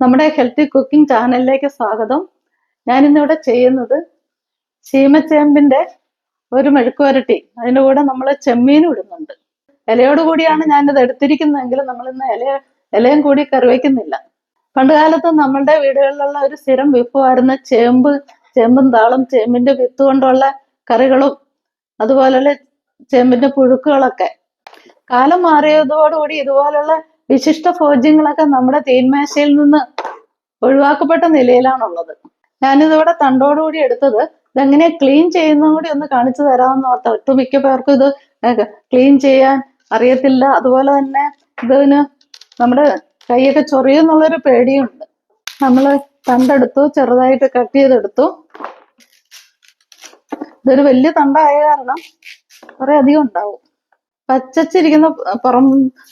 നമ്മുടെ healthy cooking ചാനലിലേക്ക് സ്വാഗതം. ഞാനിന്നിവിടെ ചെയ്യുന്നത് ചീമച്ചേമ്പിന്റെ ഒരു മെഴുക്കുവരട്ടി. അതിന്റെ കൂടെ നമ്മൾ ചെമ്മീൻ ഇടുന്നുണ്ട്. ഇലയോട് കൂടിയാണ് ഞാനിത് എടുത്തിരിക്കുന്നതെങ്കിൽ നമ്മൾ ഇന്ന് ഇല ഇലയും കൂടി കറി വയ്ക്കുന്നില്ല. പണ്ടുകാലത്ത് നമ്മളുടെ വീടുകളിലുള്ള ഒരു സ്ഥിരം വിഭവമായിരുന്ന ചേമ്പ് ചേമ്പും താളും ചേമ്പിന്റെ വിത്ത് കൊണ്ടുള്ള കറികളും അതുപോലെയുള്ള ചേമ്പിന്റെ പുഴുക്കുകളൊക്കെ. കാലം മാറിയതോടുകൂടി ഇതുപോലുള്ള വിശിഷ്ട ഭോജ്യങ്ങളൊക്കെ നമ്മുടെ തീന്മേശയിൽ നിന്ന് ഒഴിവാക്കപ്പെട്ട നിലയിലാണുള്ളത്. ഞാനിതിവിടെ തണ്ടോടുകൂടി എടുത്തത് ഇതെങ്ങനെ ക്ലീൻ ചെയ്യുന്നതും കൂടി ഒന്ന് കാണിച്ചു തരാമെന്ന് ഓർത്ത ഒട്ടുമിക്ക പേർക്കും ഇത് ക്ലീൻ ചെയ്യാൻ അറിയത്തില്ല. അതുപോലെ തന്നെ ഇതിന് നമ്മുടെ കൈയൊക്കെ ചൊറിയെന്നുള്ളൊരു പേടിയുണ്ട്. നമ്മൾ തണ്ടെടുത്തു ചെറുതായിട്ട് കട്ട് ചെയ്തെടുത്തു. ഇതൊരു വലിയ തണ്ടായ കാരണം കുറെ അധികം ഉണ്ടാവും. പച്ചച്ചിരിക്കുന്ന പുറം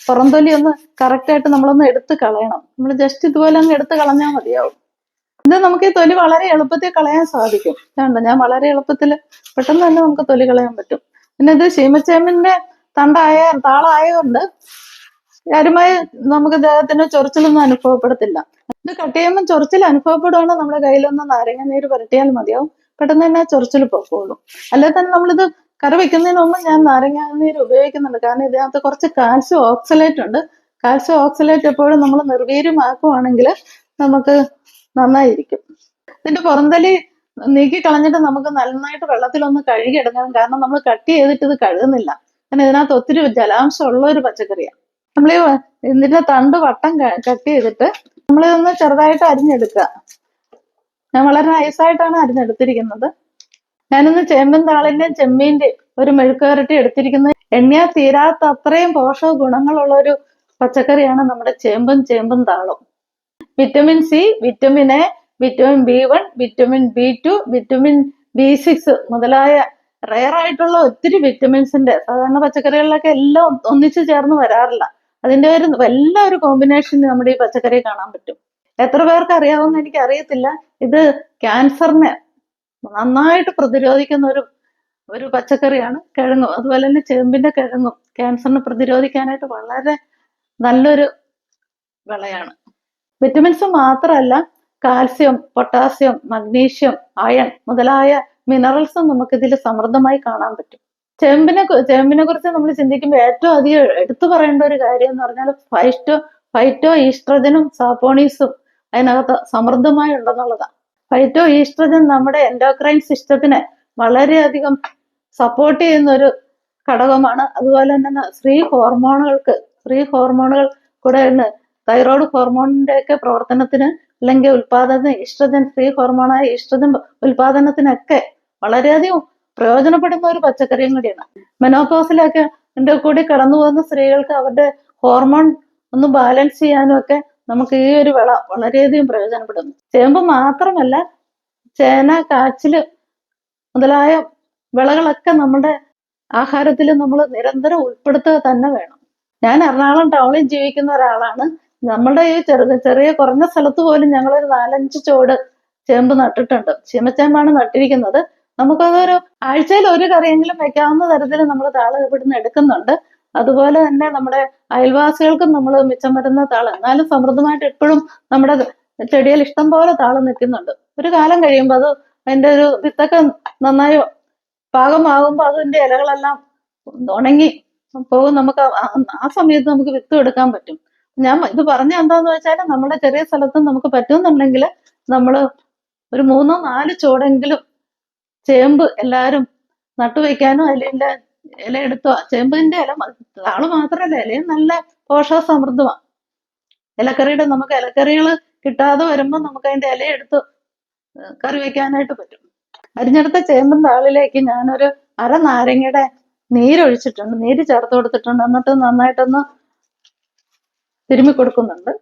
പുറംതൊലി ഒന്ന് കറക്റ്റ് ആയിട്ട് നമ്മളൊന്ന് എടുത്ത് കളയണം. നമ്മൾ ജസ്റ്റ് ഇതുപോലെ അങ്ങ് എടുത്ത് കളഞ്ഞാൽ മതിയാവും. ഇത് നമുക്ക് ഈ തൊലി വളരെ എളുപ്പത്തിൽ കളയാൻ സാധിക്കും. വേണ്ട ഞാൻ വളരെ എളുപ്പത്തിൽ പെട്ടെന്ന് തന്നെ നമുക്ക് തൊലി കളയാൻ പറ്റും. പിന്നെ ഇത് ശീമച്ചേമ്പിന്റെ തണ്ടായ താളായതുകൊണ്ട് കാര്യമായി നമുക്ക് ദേഹത്തിന് ചൊറിച്ചിലൊന്നും അനുഭവപ്പെടത്തില്ല. ഇത് കട്ട് ചെയ്യുമ്പോൾ ചൊറിച്ചിൽ അനുഭവപ്പെടുവാണെങ്കിൽ നമ്മുടെ കയ്യിലൊന്ന് നാരങ്ങ നീര് പുരട്ടിയാൽ മതിയാവും. പെട്ടെന്ന് തന്നെ ചൊറിച്ചിൽ പോകുള്ളൂ അല്ലെ തന്നെ നമ്മളിത് കറി വെക്കുന്നതിന് മുമ്പ് ഞാൻ നാരങ്ങ നീര് ഉപയോഗിക്കുന്നുണ്ട്. കാരണം ഇതിനകത്ത് കുറച്ച് കാൽസ്യം ഓക്സലേറ്റ് ഉണ്ട്. കാൽസ്യം ഓക്സലേറ്റ് എപ്പോഴും നമ്മൾ നിർവീര്യമാക്കുവാണെങ്കിൽ നമുക്ക് നന്നായിരിക്കും. ഇതിന്റെ പുറന്തലി നീക്കി കളഞ്ഞിട്ട് നമുക്ക് നന്നായിട്ട് വെള്ളത്തിലൊന്ന് കഴുകിയെടുക്കണം കാരണം നമ്മൾ കട്ട് ചെയ്തിട്ട് ഇത് കഴുകുന്നില്ല. കാരണം ഇതിനകത്ത് ഒത്തിരി ജലാംശം ഉള്ള ഒരു പച്ചക്കറിയാണ് നമ്മൾ ഇതിന്റെ തണ്ട് വട്ടം കട്ട് ചെയ്തിട്ട് നമ്മളിതൊന്ന് ചെറുതായിട്ട് അരിഞ്ഞെടുക്കുക. ഞാൻ വളരെ നൈസായിട്ടാണ് അരിഞ്ഞെടുത്തിരിക്കുന്നത്. ഞാനിന്ന് ചേമ്പൻ താളിന്റെയും ചെമ്മീന്റെ ഒരു മെഴുക്കുവരട്ടി എടുത്തിരിക്കുന്നത് എണ്ണയാ തീരാത്ത അത്രയും പോഷക ഗുണങ്ങളുള്ള ഒരു പച്ചക്കറിയാണ് നമ്മുടെ ചേമ്പും ചേമ്പും താളും. Vitamin C vitamin A vitamin B one vitamin B two vitamin B six മുതലായ റയർ ആയിട്ടുള്ള ഒത്തിരി വിറ്റമിൻസിന്റെ സാധാരണ പച്ചക്കറികളിലൊക്കെ എല്ലാം ഒന്നിച്ചു ചേർന്ന് വരാറില്ല. അതിന്റെ ഒരു എല്ലാ ഒരു കോമ്പിനേഷൻ നമ്മുടെ ഈ പച്ചക്കറി കാണാൻ പറ്റും. എത്ര പേർക്ക് അറിയാവുന്ന എനിക്ക് അറിയത്തില്ല ഇത് ക്യാൻസറിനെ നന്നായിട്ട് പ്രതിരോധിക്കുന്ന ഒരു ഒരു പച്ചക്കറിയാണ് കിഴങ്ങും. അതുപോലെ തന്നെ ചേമ്പിന്റെ കിഴങ്ങും ക്യാൻസറിനെ പ്രതിരോധിക്കാനായിട്ട് വളരെ നല്ലൊരു വിളയാണ്. വിറ്റമിൻസ് മാത്രമല്ല കാൽസ്യം പൊട്ടാസ്യം മഗ്നീഷ്യം അയൺ മുതലായ മിനറൽസും നമുക്ക് ഇതിൽ സമൃദ്ധമായി കാണാൻ പറ്റും. ചേമ്പിനെ ചേമ്പിനെ കുറിച്ച് നമ്മൾ ചിന്തിക്കുമ്പോൾ ഏറ്റവും അധികം എടുത്തു പറയേണ്ട ഒരു കാര്യം എന്ന് പറഞ്ഞാൽ ഫൈറ്റോ ഫൈറ്റോ ഈസ്ട്രജനും സാപ്പോണീസും അതിനകത്ത് സമൃദ്ധമായി ഉണ്ടെന്നുള്ളതാണ് ഫൈറ്റോ ഈസ്ട്രജൻ നമ്മുടെ എൻഡോക്രൈൻ സിസ്റ്റത്തിന് വളരെയധികം സപ്പോർട്ട് ചെയ്യുന്ന ഒരു ഘടകമാണ്. അതുപോലെ തന്നെ സ്ത്രീ ഹോർമോണുകൾക്ക് സ്ത്രീ ഹോർമോണുകൾ കൂടെ തൈറോയ്ഡ് ഹോർമോണിന്റെ ഒക്കെ പ്രവർത്തനത്തിന് അല്ലെങ്കിൽ ഉൽപാദന ഈസ്ട്രജൻ സ്ത്രീ ഹോർമോണായ ഈസ്ട്രജൻ ഉൽപാദനത്തിനൊക്കെ വളരെയധികം പ്രയോജനപ്പെടുന്ന ഒരു പച്ചക്കറിയും കൂടിയാണ്. മെനോപോസിലൊക്കെ കൂടി കടന്നു പോകുന്ന സ്ത്രീകൾക്ക് അവരുടെ ഹോർമോൺ ഒന്ന് ബാലൻസ് ചെയ്യാനും ഒക്കെ നമുക്ക് ഈ ഒരു വിള വളരെയധികം പ്രയോജനപ്പെടുന്നു. ചേമ്പ് മാത്രമല്ല ചേന കാച്ചിൽ മുതലായ വിളകളൊക്കെ നമ്മുടെ ആഹാരത്തിൽ നമ്മൾ നിരന്തരം ഉൾപ്പെടുത്തുക തന്നെ വേണം. ഞാൻ എറണാകുളം ടൗണിൽ ജീവിക്കുന്ന ഒരാളാണ്. നമ്മുടെ ഈ ചെറു ചെറിയ കുറഞ്ഞ സ്ഥലത്ത് പോലും ഞങ്ങൾ ഒരു നാലഞ്ച് ചോട് ചേമ്പ് നട്ടിട്ടുണ്ട്. ചീമച്ചേമ്പാണ് നട്ടിരിക്കുന്നത്. നമുക്കതൊരു ആഴ്ചയിൽ ഒരു കറിയെങ്കിലും വെക്കാവുന്ന തരത്തിൽ നമ്മൾ താളം ഇവിടുന്ന് എടുക്കുന്നുണ്ട്. അതുപോലെ തന്നെ നമ്മുടെ അയൽവാസികൾക്കും നമ്മൾ മിച്ചം വരുന്ന താൾ. എന്നാലും സമൃദ്ധമായിട്ട് എപ്പോഴും നമ്മുടെ ചെടിയിൽ ഇഷ്ടം പോലെ താൾ നിൽക്കുന്നുണ്ട്. ഒരു കാലം കഴിയുമ്പോൾ അത് അതിന്റെ ഒരു വിത്തൊക്കെ നന്നായി പാകമാകുമ്പോൾ അതിന്റെ ഇലകളെല്ലാം ഉണങ്ങി പോകും. നമുക്ക് ആ സമയത്ത് നമുക്ക് വിത്ത് എടുക്കാൻ പറ്റും. ഞാൻ ഇത് പറഞ്ഞ എന്താന്ന് വെച്ചാൽ നമ്മുടെ ചെറിയ സ്ഥലത്ത് നമുക്ക് പറ്റുന്നുണ്ടെങ്കിൽ നമ്മൾ ഒരു മൂന്നോ നാല് ചുവടെങ്കിലും ചേമ്പ് എല്ലാവരും നട്ടുവെക്കാനും അതിലെ ഇല എടുത്തു? ചേമ്പിന്റെ ഇല താൾ മാത്രല്ല ഇലയും നല്ല പോഷക സമൃദ്ധമാ ഇലക്കറിയുടെ നമുക്ക് ഇലക്കറികൾ കിട്ടാതെ വരുമ്പോൾ നമുക്ക് അതിന്റെ ഇല എടുത്ത് കറി വെക്കാനായിട്ട് പറ്റും. അരിഞ്ഞെടുത്ത ചേമ്പും താളിലേക്ക് ഞാനൊരു അര നാരങ്ങയുടെ നീരൊഴിച്ചിട്ടുണ്ട്. നീര് ചേർത്ത് കൊടുത്തിട്ടുണ്ട്. എന്നിട്ട് നന്നായിട്ടൊന്ന് തിരുമ്മി കൊടുക്കുന്നുണ്ട്.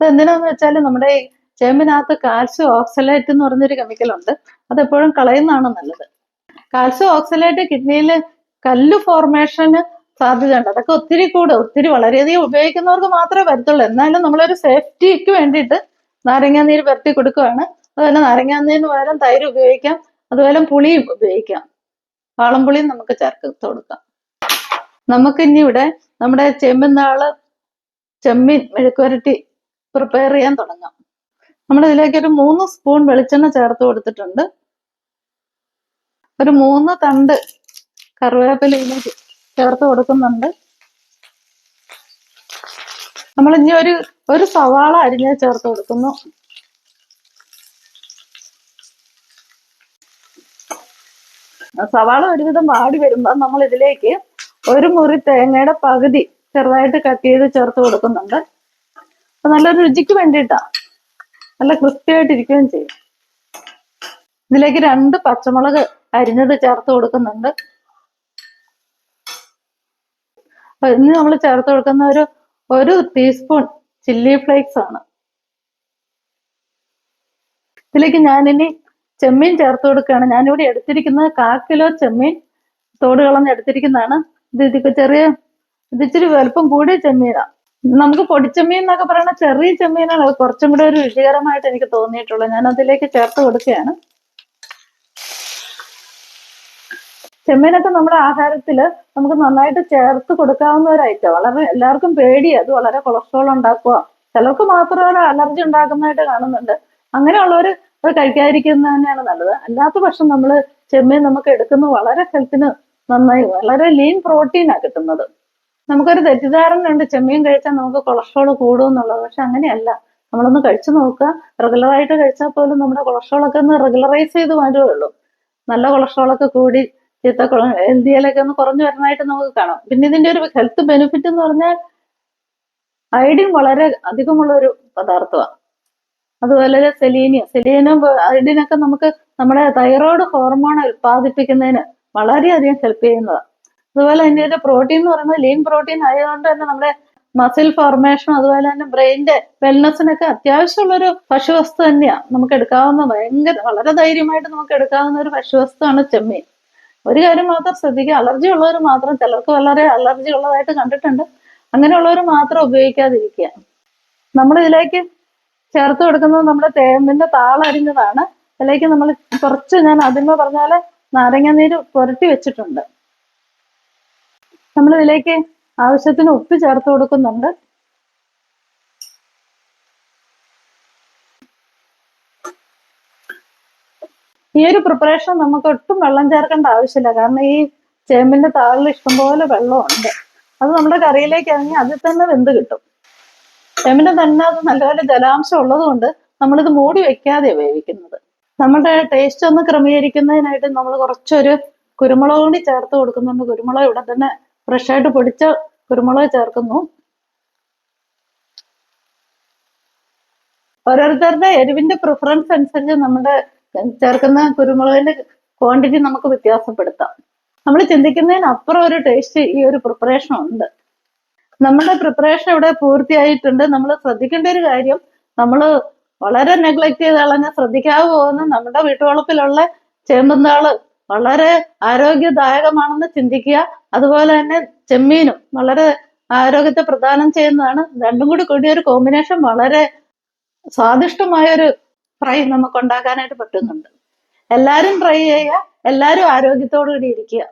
അത് എന്തിനാന്ന് വെച്ചാൽ നമ്മുടെ ചേമ്പിനകത്ത് കാൽസ്യം ഓക്സലേറ്റ് എന്ന് പറഞ്ഞൊരു കെമിക്കൽ ഉണ്ട്. അത് എപ്പോഴും കളയുന്നതാണ് നല്ലത്. കാൽസ്യം ഓക്സലേറ്റ് കിഡ്നിയിൽ കല്ല് ഫോർമേഷന് സാധ്യതയുണ്ട്. അതൊക്കെ ഒത്തിരി കൂടെ. ഒത്തിരി വളരെയധികം ഉപയോഗിക്കുന്നവർക്ക് മാത്രമേ വരത്തുള്ളൂ എന്നാലും നമ്മളൊരു സേഫ്റ്റിക്ക് വേണ്ടിയിട്ട് നാരങ്ങാ നീര് പരത്തി കൊടുക്കുകയാണ് അതുപോലെ നാരങ്ങാ നീരിന് പകരം തൈര് ഉപയോഗിക്കാം. അതുപോലെ പുളിയും ഉപയോഗിക്കാം. വാളംപുളിയും നമുക്ക് ചേർത്ത് കൊടുക്കാം. നമുക്ക് ഇനി ഇവിടെ നമ്മുടെ ചെമ്പിന്നാൾ ചെമ്മീൻ മെഴുക്കുരട്ടി പ്രിപ്പയർ ചെയ്യാൻ തുടങ്ങാം. നമ്മൾ ഇതിലേക്ക് ഒരു മൂന്ന് സ്പൂൺ വെളിച്ചെണ്ണ ചേർത്ത് കൊടുത്തിട്ടുണ്ട്. ഒരു മൂന്ന് തണ്ട് കറിവേപ്പില ചേർത്ത് കൊടുക്കുന്നുണ്ട്. നമ്മൾ ഇനി ഒരു ഒരു സവാള അരിഞ്ഞ് ചേർത്ത് കൊടുക്കുന്നു. സവാള ഒരുവിധം വാടി വരുമ്പോൾ നമ്മൾ ഇതിലേക്ക് ഒരു മുറി തേങ്ങയുടെ പകുതി ചെറുതായിട്ട് കട്ട് ചെയ്ത് ചേർത്ത് കൊടുക്കുന്നുണ്ട്. അപ്പൊ നല്ലൊരു രുചിക്ക് വേണ്ടിയിട്ടാണ് നല്ല ക്രിസ്പി ആയിട്ടിരിക്കുകയും ചെയ്യും. ഇതിലേക്ക് രണ്ട് പച്ചമുളക് അരിഞ്ഞത് ചേർത്ത് കൊടുക്കുന്നുണ്ട്. ഇന്ന് നമ്മൾ ചേർത്ത് കൊടുക്കുന്ന ഒരു ഒരു ടീസ്പൂൺ ചില്ലി ഫ്ലേക്സ് ആണ്. ഇതിലേക്ക് ഞാനിനി ചെമ്മീൻ ചേർത്ത് കൊടുക്കുകയാണ്. ഞാനിവിടെ എടുത്തിരിക്കുന്നത് കാ കിലോ ചെമ്മീൻ തോട് കളഞ്ഞ് എടുത്തിരിക്കുന്നതാണ്. ഇത് ഇതിക്ക് ചെറിയ ഇത് ഇച്ചിരി വലുപ്പം കൂടിയ ചെമ്മീനാണ് നമുക്ക് പൊടിച്ചെമ്മീൻ എന്നൊക്കെ പറയുന്ന ചെറിയ ചെമ്മീനാണ്. കുറച്ചും കൂടെ ഒരു രുചികരമായിട്ട് എനിക്ക് തോന്നിയിട്ടുള്ളത് ഞാൻ അതിലേക്ക് ചേർത്ത് കൊടുക്കുകയാണ്. ചെമ്മീനൊക്കെ നമ്മുടെ ആഹാരത്തിൽ നമുക്ക് നന്നായിട്ട് ചേർത്ത് കൊടുക്കാവുന്ന ഒരു ഐറ്റം വളരെ എല്ലാവർക്കും പേടി അത് വളരെ കൊളസ്ട്രോൾ ഉണ്ടാക്കുക. ചിലർക്ക് മാത്രം ഒരു അലർജി ഉണ്ടാക്കുന്നതായിട്ട് കാണുന്നുണ്ട്. അങ്ങനെയുള്ളവർ അത് കഴിക്കാതിരിക്കുന്നത് തന്നെയാണ് നല്ലത്. അല്ലാത്ത പക്ഷം നമ്മൾ ചെമ്മീൻ നമുക്ക് എടുക്കുന്ന വളരെ ഹെൽത്തിന് നന്നായി വളരെ ലീൻ പ്രോട്ടീനാണ് കിട്ടുന്നത്. നമുക്കൊരു തെറ്റിദ്ധാരണ ഉണ്ട്. ചെമ്മീൻ കഴിച്ചാൽ നമുക്ക് കൊളസ്ട്രോൾ കൂടും എന്നുള്ളത്. പക്ഷെ അങ്ങനെയല്ല. നമ്മളൊന്ന് കഴിച്ചു നോക്കുക. റെഗുലറായിട്ട് കഴിച്ചാൽ പോലും നമ്മുടെ കൊളസ്ട്രോൾ ഒക്കെ ഒന്ന് റെഗുലറൈസ് ചെയ്ത് വരുമേ ഉള്ളൂ നല്ല കൊളസ്ട്രോൾ ഒക്കെ കൂടി ചീത്ത ഡി ഒന്ന് കുറഞ്ഞു വരുന്നതായിട്ട് നമുക്ക് കാണാം. പിന്നെ ഇതിന്റെ ഒരു ഹെൽത്ത് ബെനിഫിറ്റ് എന്ന് പറഞ്ഞാൽ അയഡിൻ വളരെ അധികമുള്ള ഒരു പദാർത്ഥമാണ്. അതുപോലെ സെലീനിയം സെലീനിയം അയഡിനൊക്കെ നമുക്ക് നമ്മുടെ തൈറോയ്ഡ് ഹോർമോൺ ഉൽപ്പാദിപ്പിക്കുന്നതിന് വളരെയധികം ഹെൽപ്പ് ചെയ്യുന്നതാണ്. അതുപോലെ തന്നെ ഇതിന്റെ പ്രോട്ടീൻ എന്ന് പറയുന്നത് ലീൻ പ്രോട്ടീൻ ആയതുകൊണ്ട് തന്നെ നമ്മുടെ മസിൽ ഫോർമേഷനും അതുപോലെ തന്നെ ബ്രെയിനിന്റെ വെൽനെസ്സിനൊക്കെ അത്യാവശ്യമുള്ളൊരു ഭക്ഷ്യവസ്തു തന്നെയാണ്. നമുക്ക് എടുക്കാവുന്ന ഭയങ്കര വളരെ ധൈര്യമായിട്ട് നമുക്ക് എടുക്കാവുന്ന ഒരു ഭക്ഷ്യവസ്തുവാണ് ചെമ്മീൻ. ഒരു കാര്യം മാത്രം ശ്രദ്ധിക്കുക. അലർജി ഉള്ളവർ മാത്രം ചിലർക്ക് വളരെ അലർജി ഉള്ളതായിട്ട് കണ്ടിട്ടുണ്ട്. അങ്ങനെയുള്ളവർ മാത്രം ഉപയോഗിക്കാതിരിക്കുക. നമ്മൾ ഇതിലേക്ക് ചേർത്ത് കൊടുക്കുന്നത് നമ്മുടെ തേമ്പിന്റെ താളരിഞ്ഞതാണ് ഇതിലേക്ക് നമ്മൾ കുറച്ച് ഞാൻ ആദ്യമേ പറഞ്ഞ പോലെ നാരങ്ങ നീര് പുരട്ടി വെച്ചിട്ടുണ്ട്. നമ്മൾ ഇതിലേക്ക് ആവശ്യത്തിന് ഉപ്പ് ചേർത്ത് കൊടുക്കുന്നുണ്ട്. ഈ ഒരു പ്രിപ്പറേഷൻ നമുക്ക് ഒട്ടും വെള്ളം ചേർക്കേണ്ട ആവശ്യമില്ല. കാരണം ഈ ചേമ്പിന്റെ താളിൽ ഇഷ്ടംപോലെ വെള്ളമുണ്ട്. അത് നമ്മുടെ കറിയിലേക്ക് ഇറങ്ങി അതിൽ തന്നെ വെന്ത് കിട്ടും. ചേമ്പിന്റെ തന്നെ അത് നല്ലപോലെ ജലാംശം ഉള്ളതുകൊണ്ട് നമ്മളിത് മൂടി വെക്കാതെ വേവിക്കുന്നത്. നമ്മുടെ ടേസ്റ്റ് ഒന്ന് ക്രമീകരിക്കുന്നതിനായിട്ട് നമ്മൾ കുറച്ചൊരു കുരുമുളക് കൂടി ചേർത്ത് കൊടുക്കുന്നുണ്ട്. കുരുമുളക് ഇവിടെ തന്നെ ഫ്രഷായിട്ട് പൊടിച്ച കുരുമുളക് ചേർക്കുന്നു. ഓരോരുത്തരുടെ എരിവിന്റെ പ്രിഫറൻസ് അനുസരിച്ച് നമ്മുടെ ചേർക്കുന്ന കുരുമുളകിന്റെ ക്വാണ്ടിറ്റി നമുക്ക് വ്യത്യാസപ്പെടുത്താം. നമ്മൾ ചിന്തിക്കുന്നതിനപ്പുറം ഒരു ടേസ്റ്റ് ഈ ഒരു പ്രിപ്പറേഷൻ ഉണ്ട്. നമ്മുടെ പ്രിപ്പറേഷൻ ഇവിടെ പൂർത്തിയായിട്ടുണ്ട്. നമ്മൾ ശ്രദ്ധിക്കേണ്ട ഒരു കാര്യം നമ്മൾ വളരെ നെഗ്ലക്ട് ചെയ്ത് കളഞ്ഞാൽ ശ്രദ്ധിക്കാതെ പോകുന്ന നമ്മുടെ വീട്ടുവളപ്പിലുള്ള ചേമ്പന്താൾ വളരെ ആരോഗ്യദായകമാണെന്ന് ചിന്തിക്കുക. അതുപോലെ തന്നെ ചെമ്മീനും വളരെ ആരോഗ്യത്തെ പ്രദാനം ചെയ്യുന്നതാണ്. രണ്ടും കൂടി കൂടിയ ഒരു കോമ്പിനേഷൻ വളരെ സ്വാദിഷ്ടമായ ഒരു ഫ്രൈ നമുക്ക് ഉണ്ടാക്കാനായിട്ട് പറ്റുന്നുണ്ട്. എല്ലാരും ട്രൈ ചെയ്യുക എല്ലാരും ആരോഗ്യത്തോടു കൂടി ഇരിക്കുക.